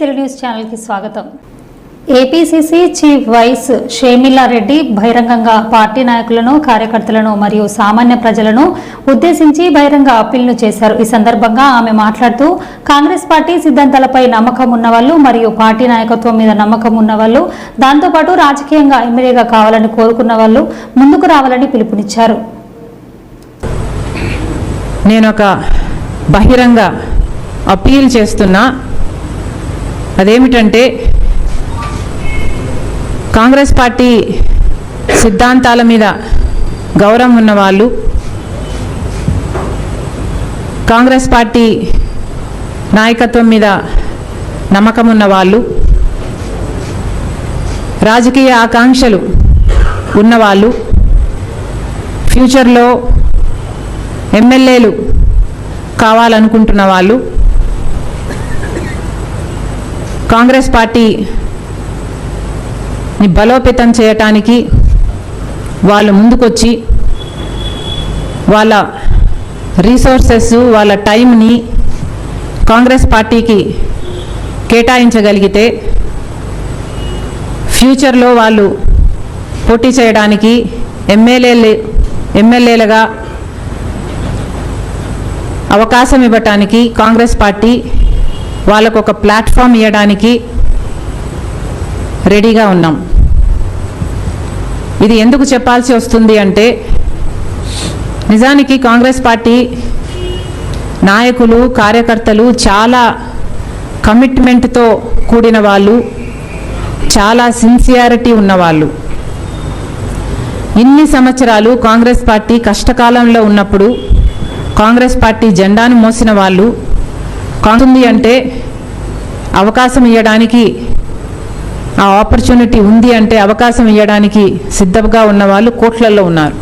Telugu news ఛానల్కి స్వాగతం. APCC chief vice షేమిల్లారెడ్డి బహిరంగంగా పార్టీ నాయకులను కార్యకర్తలను మరియు సామాన్య ప్రజలను ఉద్దేశించి బహిరంగ అప్పీల్ను చేశారు. ఈ సందర్భంగా ఆమె మాట్లాడుతూ కాంగ్రెస్ పార్టీ సిద్ధాంతాలపై నమ్మకం ఉన్నవాళ్ళు మరియు పార్టీ నాయకత్వం మీద నమ్మకం ఉన్నవాళ్ళు దాంతోపాటు రాజకీయంగా ఎమ్మెల్యేగా కావాలని కోరుకున్న వాళ్ళు ముందుకు రావాలని పిలుపునిచ్చారు. నేను ఒక బహిరంగ అప్పీల్ చేస్తున్నా. అదేమిటంటే కాంగ్రెస్ పార్టీ సిద్ధాంతాల మీద గౌరవం ఉన్నవాళ్ళు కాంగ్రెస్ పార్టీ నాయకత్వం మీద నమ్మకం ఉన్నవాళ్ళు రాజకీయ ఆకాంక్షలు ఉన్నవాళ్ళు ఫ్యూచర్లో ఎమ్మెల్యేలు కావాలనుకుంటున్న వాళ్ళు కాంగ్రెస్ పార్టీని బలోపేతం చేయటానికి వాళ్ళు ముందుకొచ్చి వాళ్ళ రీసోర్సెస్ వాళ్ళ టైంని కాంగ్రెస్ పార్టీకి కేటాయించగలిగితే ఫ్యూచర్లో వాళ్ళు పోటీ చేయడానికి ఎమ్మెల్యేలు ఎమ్మెల్యేలుగా అవకాశం ఇవ్వటానికి కాంగ్రెస్ పార్టీ వాళ్ళకు ఒక ప్లాట్ఫామ్ ఇవ్వడానికి రెడీగా ఉన్నాం. ఇది ఎందుకు చెప్పాల్సి వస్తుంది అంటే నిజానికి కాంగ్రెస్ పార్టీ నాయకులు కార్యకర్తలు చాలా కమిట్మెంట్తో కూడిన వాళ్ళు చాలా సిన్సియారిటీ ఉన్నవాళ్ళు ఇన్ని సంవత్సరాలు కాంగ్రెస్ పార్టీ కష్టకాలంలో ఉన్నప్పుడు కాంగ్రెస్ పార్టీ జెండాను మోసిన వాళ్ళు కాంతుంది అంటే అవకాశం ఇవ్వడానికి ఆ ఆపర్చునిటీ ఉంది అంటే అవకాశం ఇవ్వడానికి సిద్ధంగా ఉన్న వాళ్ళు కోట్లల్లో ఉన్నారు.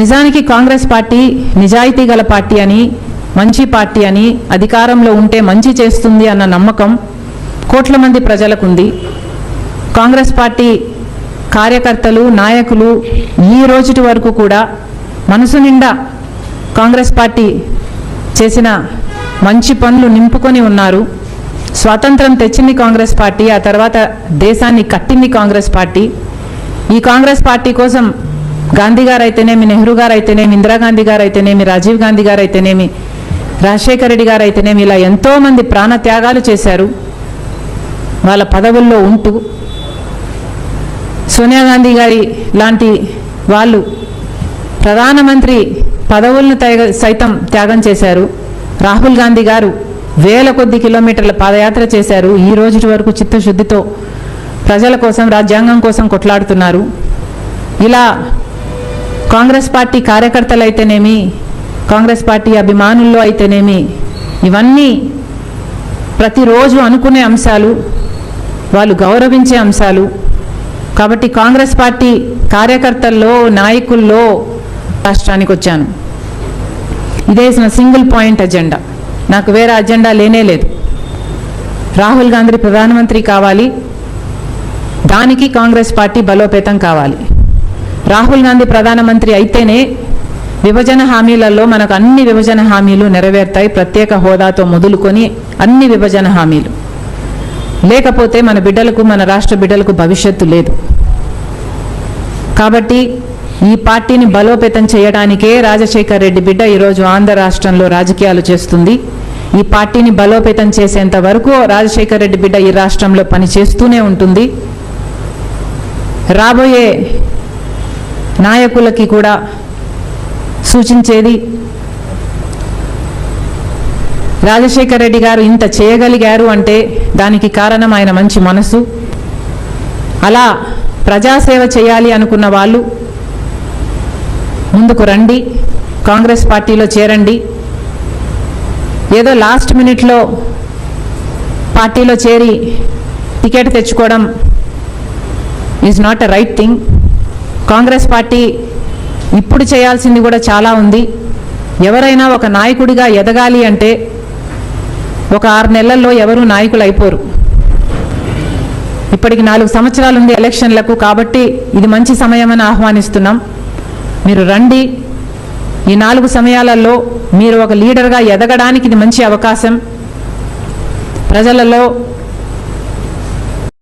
నిజానికి కాంగ్రెస్ పార్టీ నిజాయితీ గల పార్టీ అని మంచి పార్టీ అని అధికారంలో ఉంటే మంచి చేస్తుంది అన్న నమ్మకం కోట్ల మంది ప్రజలకుంది. కాంగ్రెస్ పార్టీ కార్యకర్తలు నాయకులు ఈ రోజుటి వరకు కూడా మనసు నిండా కాంగ్రెస్ పార్టీ చేసిన మంచి పనులు నింపుకొని ఉన్నారు. స్వాతంత్రం తెచ్చింది కాంగ్రెస్ పార్టీ ఆ తర్వాత దేశాన్ని కట్టింది కాంగ్రెస్ పార్టీ. ఈ కాంగ్రెస్ పార్టీ కోసం గాంధీ గారు అయితేనేమి నెహ్రూ గారు అయితేనేమి ఇందిరాగాంధీ గారు అయితేనేమి రాజీవ్ గాంధీ గారు అయితేనేమి రాజశేఖర రెడ్డి గారు అయితేనేమి ఇలా ఎంతోమంది ప్రాణ త్యాగాలు చేశారు. వాళ్ళ పదవుల్లో ఉంటూ సోనియా గాంధీ గారి లాంటి వాళ్ళు ప్రధానమంత్రి పదవులను సైతం త్యాగం చేశారు. రాహుల్ గాంధీ గారు వేల కొద్ది కిలోమీటర్ల పాదయాత్ర చేశారు. ఈ రోజు వరకు చిత్తశుద్ధితో ప్రజల కోసం రాజ్యాంగం కోసం కొట్లాడుతున్నారు. ఇలా కాంగ్రెస్ పార్టీ కార్యకర్తలు అయితేనేమి కాంగ్రెస్ పార్టీ అభిమానుల్లో అయితేనేమి ఇవన్నీ ప్రతిరోజు అనుకునే అంశాలు వాళ్ళు గౌరవించే అంశాలు. కాబట్టి కాంగ్రెస్ పార్టీ కార్యకర్తల్లో నాయకుల్లో రాష్ట్రానికి వచ్చాను ఇదే నా సింగిల్ పాయింట్ అజెండా. నాకు వేరే అజెండా లేనే లేదు. రాహుల్ గాంధీ ప్రధానమంత్రి కావాలి. దానికి కాంగ్రెస్ పార్టీ బలోపేతం కావాలి. రాహుల్ గాంధీ ప్రధానమంత్రి అయితేనే విభజన హామీలలో మనకు అన్ని విభజన హామీలు నెరవేరుతాయి. ప్రత్యేక హోదాతో మొదలుకొని అన్ని విభజన హామీలు. లేకపోతే మన బిడ్డలకు మన రాష్ట్ర బిడ్డలకు భవిష్యత్తు లేదు. కాబట్టి ఈ పార్టీని బలోపేతం చేయడానికే రాజశేఖర్ రెడ్డి బిడ్డ ఈరోజు ఆంధ్ర రాష్ట్రంలో రాజకీయాలు చేస్తుంది. ఈ పార్టీని బలోపేతం చేసేంత వరకు రాజశేఖర్ రెడ్డి బిడ్డ ఈ రాష్ట్రంలో పని చేస్తూనే ఉంటుంది. రాబోయే నాయకులకి కూడా సూచించేది రాజశేఖర్ రెడ్డి గారు ఇంత చేయగలిగారు అంటే దానికి కారణం ఆయన మంచి మనసు. అలా ప్రజాసేవ చేయాలి అనుకున్న వాళ్ళు ముందుకు రండి కాంగ్రెస్ పార్టీలో చేరండి. ఏదో లాస్ట్ మినిట్లో పార్టీలో చేరి టికెట్ తెచ్చుకోవడం is not a right thing Congress party ఇప్పుడు చేయాల్సింది కూడా చాలా ఉంది. ఎవరైనా ఒక నాయకుడిగా ఎదగాలి అంటే ఒక ఆరు నెలల్లో ఎవరు నాయకులు అయిపోరు ఇప్పటికి నాలుగు సంవత్సరాలు ఉంది ఎలక్షన్లకు కాబట్టి ఇది మంచి సమయమని ఆహ్వానిస్తున్నాం. మీరు రండి. ఈ నాలుగు సమయాలలో మీరు ఒక లీడర్గా ఎదగడానికి ఇది మంచి అవకాశం. ప్రజలలో